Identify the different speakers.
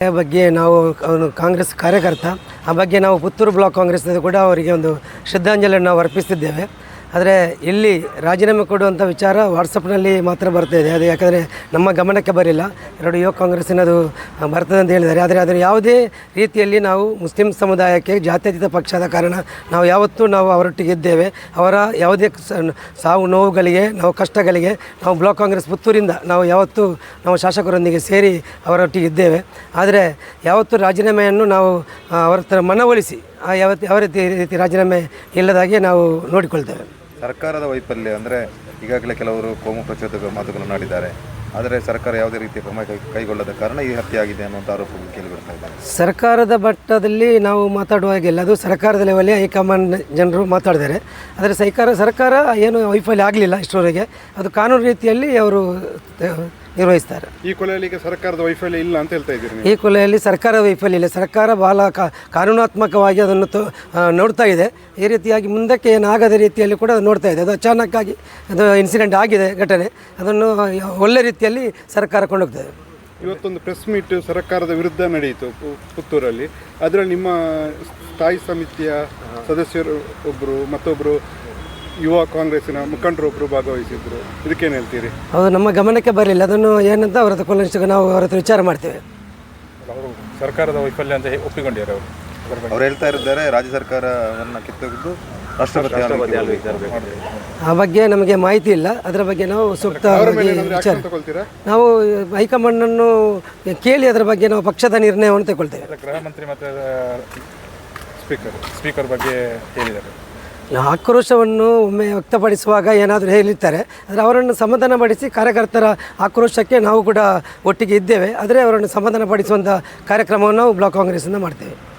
Speaker 1: ಬಗ್ಗೆ ನಾವು ಅವನು ಕಾಂಗ್ರೆಸ್ ಕಾರ್ಯಕರ್ತ, ಆ ಬಗ್ಗೆ ನಾವು ಪುತ್ತೂರು ಬ್ಲಾಕ್ ಕಾಂಗ್ರೆಸ್ನಿಂದ ಕೂಡ ಅವರಿಗೆ ಒಂದು ಶ್ರದ್ಧಾಂಜಲಿಯನ್ನು ನಾವು ಅರ್ಪಿಸ್ತಿದ್ದೇವೆ ಆದರೆ ಇಲ್ಲಿ ರಾಜೀನಾಮೆ ಕೊಡುವಂಥ ವಿಚಾರ ವಾಟ್ಸಪ್ನಲ್ಲಿ ಮಾತ್ರ ಬರ್ತಾಯಿದೆ ಅದು ಯಾಕಂದರೆ ನಮ್ಮ ಗಮನಕ್ಕೆ ಬರಲಿಲ್ಲ. ಎರಡು ಯುವ ಕಾಂಗ್ರೆಸ್ಸಿನದು ಬರ್ತದೆ ಅಂತ ಹೇಳಿದ್ದಾರೆ. ಆದರೆ ಅದನ್ನು ಯಾವುದೇ ರೀತಿಯಲ್ಲಿ ನಾವು ಮುಸ್ಲಿಂ ಸಮುದಾಯಕ್ಕೆ ಜಾತ್ಯತೀತ ಪಕ್ಷದ ಕಾರಣ ನಾವು ಯಾವತ್ತೂ ನಾವು ಅವರೊಟ್ಟಿಗೆ ಇದ್ದೇವೆ. ಅವರ ಯಾವುದೇ ಸಾವು ನೋವುಗಳಿಗೆ, ನಾವು ಕಷ್ಟಗಳಿಗೆ ನಾವು ಬ್ಲಾಕ್ ಕಾಂಗ್ರೆಸ್ ಪುತ್ತೂರಿಂದ ನಾವು ಯಾವತ್ತೂ ನಾವು ಶಾಸಕರೊಂದಿಗೆ ಸೇರಿ ಅವರೊಟ್ಟಿಗೆ ಇದ್ದೇವೆ. ಆದರೆ ಯಾವತ್ತೂ ರಾಜೀನಾಮೆಯನ್ನು ನಾವು ಅವರ ಮನವೊಲಿಸಿ ಯಾವತ್ತು, ಯಾವ ರೀತಿ ರೀತಿ ರಾಜೀನಾಮೆ ಇಲ್ಲದಾಗೆ ನಾವು ನೋಡಿಕೊಳ್ತೇವೆ.
Speaker 2: ಸರ್ಕಾರದ ವೈಫಲ್ಯ ಅಂದರೆ ಈಗಾಗಲೇ ಕೆಲವರು ಕೋಮು ಪ್ರಚೋದಕ ಮಾತುಗಳನ್ನು ಆಡಿದ್ದಾರೆ. ಆದರೆ ಸರ್ಕಾರ ಯಾವುದೇ ರೀತಿಯ ಕ್ರಮ ಕೈಗೊಳ್ಳದ ಕಾರಣ ಈ ಹತ್ಯೆ ಆಗಿದೆ ಅನ್ನುವಂಥ ಆರೋಪ ಕೇಳಿ ಬರ್ತಾ ಇದೆ.
Speaker 1: ಸರ್ಕಾರದ ಮಟ್ಟದಲ್ಲಿ ನಾವು ಮಾತಾಡುವ ಮಾತಾಡುವಾಗಿಲ್ಲ ಅದು ಸರ್ಕಾರದ ಲೆವೆಲೇ ಹೈಕಮಾಂಡ್ ಜನರು ಮಾತಾಡಿದ್ದಾರೆ ಆದರೆ ಸರ್ಕಾರ ಸರ್ಕಾರ ಏನು ವೈಫಲ್ಯ ಆಗಲಿಲ್ಲ ಇಷ್ಟರವರೆಗೆ. ಅದು ಕಾನೂನು ರೀತಿಯಲ್ಲಿ ಅವರು ನಿರ್ವಹಿಸ್ತಾರೆ.
Speaker 3: ಈ ಕೊಲೆಯಲ್ಲಿ ಈಗ ಸರ್ಕಾರದ ವೈಫಲ್ಯ ಇಲ್ಲ ಅಂತ ಹೇಳ್ತಾ ಇದ್ದೀರಿ
Speaker 1: ಈ ಕೊಲೆಯಲ್ಲಿ ಸರ್ಕಾರ ವೈಫಲ್ಯ ಇಲ್ಲ. ಸರ್ಕಾರ ಬಹಳ ಕಾ ಕಾನೂನಾತ್ಮಕವಾಗಿ ಅದನ್ನು ತೋ ನೋಡ್ತಾ ಇದೆ. ಈ ರೀತಿಯಾಗಿ ಮುಂದಕ್ಕೆ ಏನಾಗದ ರೀತಿಯಲ್ಲಿ ಕೂಡ ಅದು ನೋಡ್ತಾ ಇದೆ. ಅದು ಅಚಾನಕ್ಕಾಗಿ ಅದು ಇನ್ಸಿಡೆಂಟ್ ಆಗಿದೆ ಘಟನೆ. ಅದನ್ನು ಒಳ್ಳೆ ರೀತಿಯಲ್ಲಿ ಸರ್ಕಾರ ಕೊಂಡೋಗ್ತದೆ.
Speaker 3: ಇವತ್ತೊಂದು ಪ್ರೆಸ್ ಮೀಟ್ ಸರ್ಕಾರದ ವಿರುದ್ಧ ನಡೆಯಿತು ಪು- ಪುತ್ತೂರಲ್ಲಿ. ಅದರಲ್ಲಿ ನಿಮ್ಮ ಸ್ಥಾಯಿ ಸಮಿತಿಯ ಸದಸ್ಯರು ಒಬ್ಬರು ಮತ್ತೊಬ್ಬರು ಯುವ ಕಾಂಗ್ರೆಸ್ಸಿನ ಮುಖಂಡರೊಬ್ಬರು ಭಾಗವಹಿಸಿದ್ರು. ಇದಕ್ಕೇನು ಹೇಳ್ತೀರಿ?
Speaker 1: ಅದು ನಮ್ಮ ಗಮನಕ್ಕೆ ಬರಲಿಲ್ಲ. ಅದನ್ನು ಏನಂತ ಅವರ ಹತ್ರ ನಾವು ಅವರ ಹತ್ರ ವಿಚಾರ ಮಾಡ್ತೇವೆ.
Speaker 4: ಅವರು ಸರ್ಕಾರದ ವೈಫಲ್ಯ ಅಂತ ಒಪ್ಪಿಕೊಂಡಿದ್ದಾರೆ ಅವರು?
Speaker 2: ಅವ್ರು ಹೇಳ್ತಾ ಇದ್ದಾರೆ ರಾಜ್ಯ ಸರ್ಕಾರವನ್ನು ಕಿತ್ತೊಗೆದು.
Speaker 1: ಆ ಬಗ್ಗೆ ನಮಗೆ ಮಾಹಿತಿ ಇಲ್ಲ. ಅದರ ಬಗ್ಗೆ ನಾವು ಸೂಕ್ತ ವಿಚಾರ. ನಾವು ಹೈಕಮಾಂಡ್ ಹೈಕಮಾಂಡನ್ನು ಕೇಳಿ ಅದರ ಬಗ್ಗೆ ನಾವು ಪಕ್ಷದ ನಿರ್ಣಯವನ್ನು ತಗೊಳ್ತೇವೆ
Speaker 4: ಗೃಹ ಮಂತ್ರಿ ಮತ್ತು ಸ್ಪೀಕರ್ ಸ್ಪೀಕರ್ ಬಗ್ಗೆ ಹೇಳಿದ್ದಾರೆ
Speaker 1: ಆಕ್ರೋಶವನ್ನು ಒಮ್ಮೆ ವ್ಯಕ್ತಪಡಿಸುವಾಗ ಏನಾದರೂ ಹೇಳಿರ್ತಾರೆ. ಆದರೆ ಅವರನ್ನು ಸಮಾಧಾನಪಡಿಸಿ ಕಾರ್ಯಕರ್ತರ ಆಕ್ರೋಶಕ್ಕೆ ನಾವು ಕೂಡ ಒಟ್ಟಿಗೆ ಇದ್ದೇವೆ. ಆದರೆ ಅವರನ್ನು ಸಮಾಧಾನಪಡಿಸುವಂಥ ಕಾರ್ಯಕ್ರಮವನ್ನು ನಾವು ಬ್ಲಾಕ್ ಕಾಂಗ್ರೆಸ್ಸಿಂದ ಮಾಡ್ತೇವೆ.